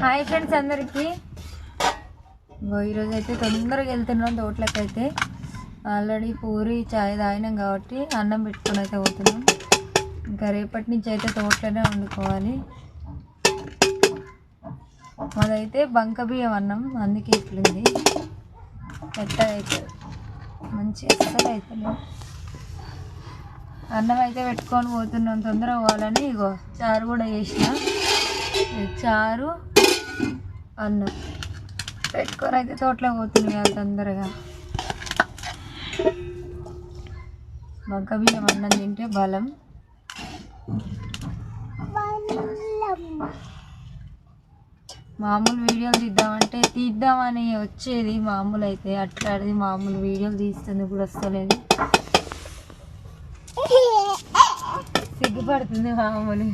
Hi friends అందరికీ. ఇగో ఈరోజు అయితే తొందరగా వెళ్తున్నాం తోటలకు అయితే ఆల్రెడీ పూరి చాయ్ తాగినాం కాబట్టి అన్నం పెట్టుకుని అయితే పోతున్నాం. ఇంకా రేపటి నుంచి అయితే తోటలోనే వండుకోవాలి. మాదైతే బంక బియ్యం అన్నం అందుకే ఇట్లుంది. మెత్తగా అవుతుంది మంచి అస్సలు అవుతుంది అన్నం అయితే పెట్టుకొని పోతున్నాం తొందరగా పోవాలని. ఇగో చారు కూడా చేసిన. చారు అన్నం. పెట్టుకొని అయితే తోటలో పోతున్నాయి కదా తొందరగా. బంక బియ్యం అన్నం తింటే బలం. మామూలు వీడియోలు తీద్దామంటే తీద్దామని వచ్చేది మామూలు అయితే అట్లాడిది మామూలు వీడియోలు తీస్తుంది కూడా వస్తలేదు సిగ్గుపడుతుంది మామూలు